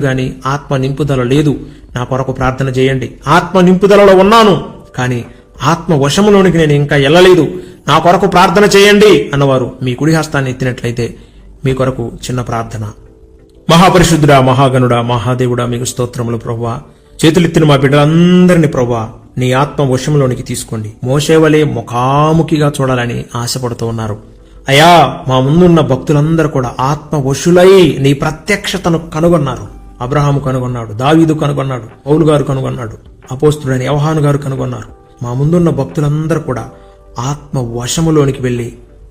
గాని ఆత్మ నింపుదల లేదు. నా కొరకు ప్రార్థన చేయండి. ఆత్మ నింపుదలలో ఉన్నాను కానీ ఆత్మ వశములోనికి నేను ఇంకా వెళ్ళలేదు నా కొరకు ప్రార్థన చేయండి అన్నవారు మీ కుడి హస్తాన్ని ఎత్తినట్లయితే మీ కొరకు చిన్న ప్రార్థన. మహాపరిశుద్ధుడా మహాగణుడా మహాదేవుడా మీకు స్తోత్రములు ప్రవ్వా. చేతులెత్తిన మా బిడ్డలందరినీ ప్రవ్వా నీ ఆత్మ వశంలోనికి తీసుకోండి. మోసేవలే ముఖాముఖిగా చూడాలని ఆశపడుతూ ఉన్నారు. అయా మా ముందున్న భక్తులందరూ కూడా ఆత్మ వశులై నీ ప్రత్యక్షతను కనుగొన్నారు. అబ్రహాము కనుగొన్నాడు దావీదు కనుగొన్నాడు పౌలు గారు కనుగొన్నాడు అపోస్తుడైన యవహాను గారు కనుగొన్నారు. మా ముందున్న భక్తులందరూ కూడా ఆత్మ వశములోనికి వెళ్ళి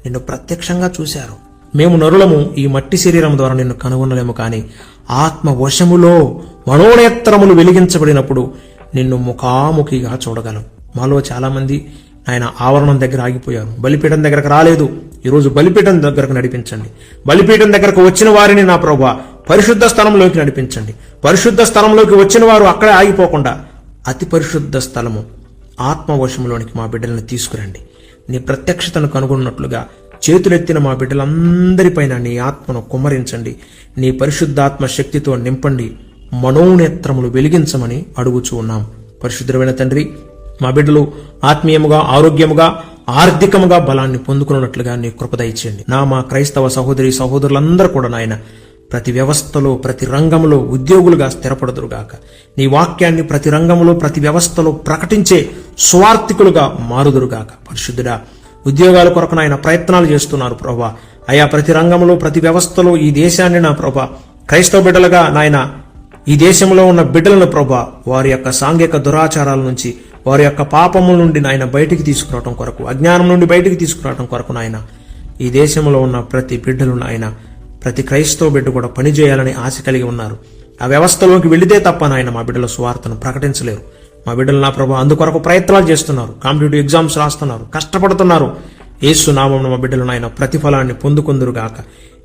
నిన్ను ప్రత్యక్షంగా చూశారు. మేము నరులము ఈ మట్టి శరీరం ద్వారా నిన్ను కనుగొనలేము కానీ ఆత్మ వశములో మనోనేత్రములు వెలిగించబడినప్పుడు నిన్ను ముఖాముఖిగా చూడగలం. మాలో చాలా మంది ఆయన ఆవరణం దగ్గర ఆగిపోయారు. బలిపీఠం దగ్గరకు రాలేదు. ఈరోజు బలిపీఠం దగ్గరకు నడిపించండి. బలిపీఠం దగ్గరకు వచ్చిన వారిని నా ప్రభా పరిశుద్ధ స్థలంలోకి నడిపించండి. పరిశుద్ధ స్థలంలోకి వచ్చిన వారు అక్కడే ఆగిపోకుండా అతి పరిశుద్ధ స్థలము ఆత్మవశంలోనికి మా బిడ్డలను తీసుకురండి. నీ ప్రత్యక్షతను కనుగొన్నట్లుగా చేతులెత్తిన మా బిడ్డలందరిపైన నీ ఆత్మను కుమ్మరించండి. నీ పరిశుద్ధాత్మ శక్తితో నింపండి. మనోనేత్రములు వెలిగించమని అడుగుచూ ఉన్నాం. పరిశుద్ధమైన తండ్రి మా బిడ్డలు ఆత్మీయముగా ఆరోగ్యముగా ఆర్థికముగా బలాన్ని పొందుకున్నట్లుగా నీ కృప నా మా క్రైస్తవ సహోదరి సహోదరులందరూ కూడా నాయన ప్రతి వ్యవస్థలో ప్రతి రంగంలో ఉద్యోగులుగా స్థిరపడదురుగాక. నీ వాక్యాన్ని ప్రతి రంగంలో ప్రతి వ్యవస్థలో ప్రకటించే స్వార్థికులుగా మారుదురుగాక. పరిశుద్ధుడా ఉద్యోగాల కొరకు నాయన ప్రయత్నాలు చేస్తున్నారు ప్రభా. అయా ప్రతి రంగంలో ప్రతి వ్యవస్థలో ఈ దేశాన్ని నా ప్రభా క్రైస్తవ బిడ్డలుగా నాయన ఈ దేశంలో ఉన్న బిడ్డలను ప్రభా వారి యొక్క సాంఘిక దురాచారాల నుంచి వారి యొక్క పాపముల నుండి నాయన బయటికి తీసుకురావటం కొరకు అజ్ఞానం నుండి బయటికి తీసుకురావటం కొరకు నాయన ఈ దేశంలో ఉన్న ప్రతి బిడ్డలు నాయన ప్రతి క్రైస్తవ బిడ్డ కూడా పనిచేయాలని ఆశ కలిగి ఉన్నారు. ఆ వ్యవస్థలోకి వెళితే తప్ప నాయన మా బిడ్డల స్వార్థను ప్రకటించలేరు. మా బిడ్డలు నా ప్రభావ అందుకొరకు ప్రయత్నాలు చేస్తున్నారు. కాంపిటేటివ్ ఎగ్జామ్స్ రాస్తున్నారు. కష్టపడుతున్నారు. ఏసు నామం మా బిడ్డలు నాయన ప్రతిఫలాన్ని పొందుకుందురుగాక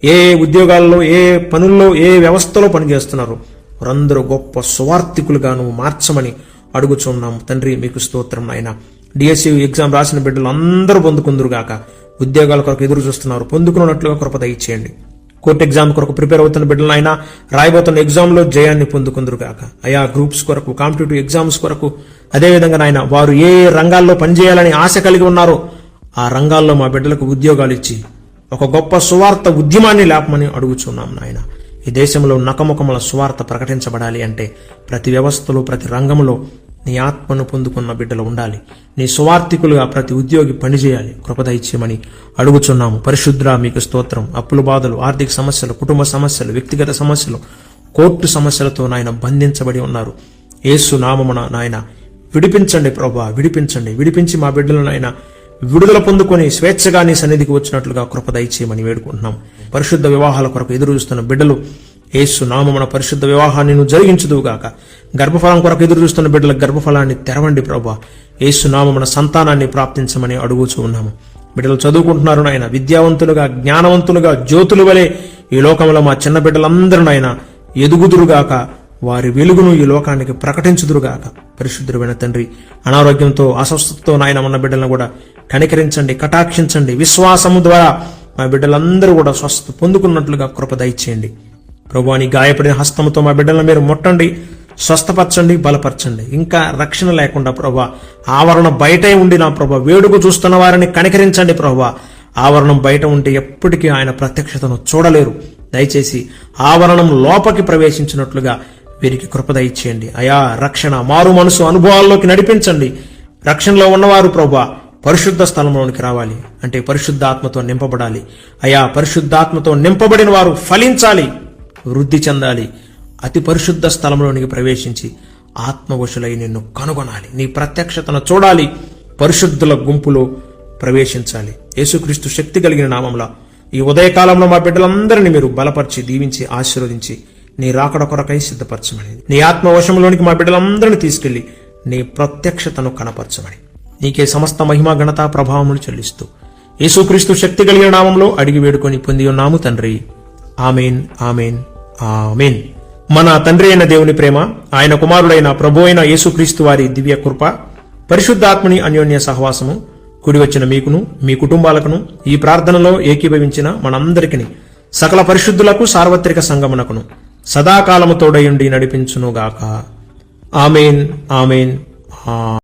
ఏ ఉద్యోగాల్లో ఏ పనుల్లో ఏ వ్యవస్థలో పనిచేస్తున్నారు వారందరూ గొప్ప స్వార్థికులుగా నువ్వు మార్చమని అడుగుచున్నాము తండ్రి మీకు స్తోత్రం నాయన. డిఎస్సి ఎగ్జామ్ రాసిన బిడ్డలు అందరూ పొందుకుందురుగాక ఉద్యోగాల కొరకు ఎదురు చూస్తున్నారు పొందుకున్నట్లుగా కృపద ఇచ్చేయండి కోర్టు ఎగ్జామ్ కొరకు ప్రిపేర్ అవుతున్న బిడ్డలు ఆయన రాయబోతున్న ఎగ్జామ్లో జయాన్ని పొందుకుందరుగాక అయా గ్రూప్స్ కొరకు కాంపిటేటివ్ ఎగ్జామ్స్ కొరకు అదేవిధంగా నాయన వారు ఏ రంగాల్లో పనిచేయాలని ఆశ కలిగి ఉన్నారో ఆ రంగాల్లో మా బిడ్డలకు ఉద్యోగాలు ఇచ్చి ఒక గొప్ప సువార్త ఉద్యమాన్ని లేపమని అడుగుచున్నాం నాయన. ఈ దేశంలో నకముకముల సువార్త ప్రకటించబడాలి అంటే ప్రతి వ్యవస్థలో ప్రతి రంగంలో నీ ఆత్మను పొందుకున్న బిడ్డలు ఉండాలి. నీ సువార్థికులుగా ప్రతి ఉద్యోగి పనిచేయాలి. కృపద అడుగుచున్నాము. పరిశుద్ర మీకు స్తోత్రం. అప్పుల బాధలు ఆర్థిక సమస్యలు కుటుంబ సమస్యలు వ్యక్తిగత సమస్యలు కోర్టు సమస్యలతో నాయన బంధించబడి ఉన్నారు. ఏసు నామమున నాయన విడిపించండి ప్రభా విడిపించండి. విడిపించి మా బిడ్డలను నాయన విడుదల పొందుకొని స్వేచ్ఛగా నీ సన్నిధికి వచ్చినట్లుగా కృప వేడుకుంటున్నాం. పరిశుద్ధ వివాహాల కొరకు ఎదురు చూస్తున్న బిడ్డలు ఏసు పరిశుద్ధ వివాహాన్ని నువ్వు జరిగించుదువుగాక గర్భఫలం కొరకు ఎదురు చూస్తున్న బిడ్డల గర్భఫలాన్ని తెరవండి ప్రభా. ఏసు సంతానాన్ని ప్రాప్తించమని అడుగుచూ ఉన్నాము. బిడ్డలు చదువుకుంటున్నారు నాయన విద్యావంతులుగా జ్ఞానవంతులుగా జ్యోతులు వలె ఈ లోకంలో మా చిన్న బిడ్డలందరూ నాయన ఎదుగుదురుగాక వారి వెలుగును ఈ లోకానికి ప్రకటించుదురుగాక పరిశుద్ధుడైన తండ్రి అనారోగ్యంతో అస్వస్థతతో నాయన ఉన్న బిడ్డలను కూడా కనికరించండి కటాక్షించండి. విశ్వాసము ద్వారా మా బిడ్డలందరూ కూడా స్వస్థత పొందుకున్నట్లుగా కృప దయచేయండి. ప్రభు అని గాయపడిన హస్తముతో మా బిడ్డలను మీరు ముట్టండి స్వస్థపరచండి బలపరచండి. ఇంకా రక్షణ లేకుండా ప్రభా ఆవరణ బయటే ఉండి నా ప్రభా వేడుకు చూస్తున్న వారిని కనికరించండి ప్రభా. ఆవరణం బయట ఉంటే ఎప్పటికీ ఆయన ప్రత్యక్షతను చూడలేరు. దయచేసి ఆవరణం లోపకి ప్రవేశించినట్లుగా వీరికి కృపద ఇచ్చేయండి అయా రక్షణ మారు మనసు అనుభవాల్లోకి నడిపించండి. రక్షణలో ఉన్నవారు ప్రభా పరిశుద్ధ స్థలంలోనికి రావాలి. అంటే పరిశుద్ధాత్మతో నింపబడాలి. అయా పరిశుద్ధాత్మతో నింపబడిన వారు ఫలించాలి. వృద్ధి చెందాలి. అతి పరిశుద్ధ స్థలంలోనికి ప్రవేశించి ఆత్మవశులై నిన్ను కనుగొనాలి. నీ ప్రత్యక్షతను చూడాలి. పరిశుద్ధుల గుంపులో ప్రవేశించాలి. యేసుక్రీస్తు శక్తి కలిగిన నామంలో ఈ ఉదయకాలంలో మా బిడ్డలందరినీ మీరు బలపరిచి దీవించి ఆశీర్వదించి నీ రాకడ కొరకై సిద్ధపరచమని. నీ ఆత్మవశంలోనికి మా బిడ్డలందరినీ తీసుకెళ్ళి నీ ప్రత్యక్షతను కనపరచమని. నీకే సమస్త మహిమా ఘనత ప్రభావములు చెల్లిస్తూ యేసుక్రీస్తు శక్తి కలిగిన నామంలో అడిగి వేడుకొని పొంది ఉన్నాము తండ్రి. Amen amen. ఆమెన్. మన తండ్రి అయిన దేవుని ప్రేమ ఆయన కుమారుడైన ప్రభు అయిన యేసుక్రీస్తు వారి దివ్య కృప పరిశుద్ధాత్మని అన్యోన్య సహవాసము కూడి వచ్చిన మీకును మీ కుటుంబాలకును ఈ ప్రార్థనలో ఏకీభవించిన మనందరికీ సకల పరిశుద్ధులకు సార్వత్రిక సంగమునకును సదాకాలము తోడయుండి నడిపించునుగాక. ఆమెన్ ఆమెన్ ఆ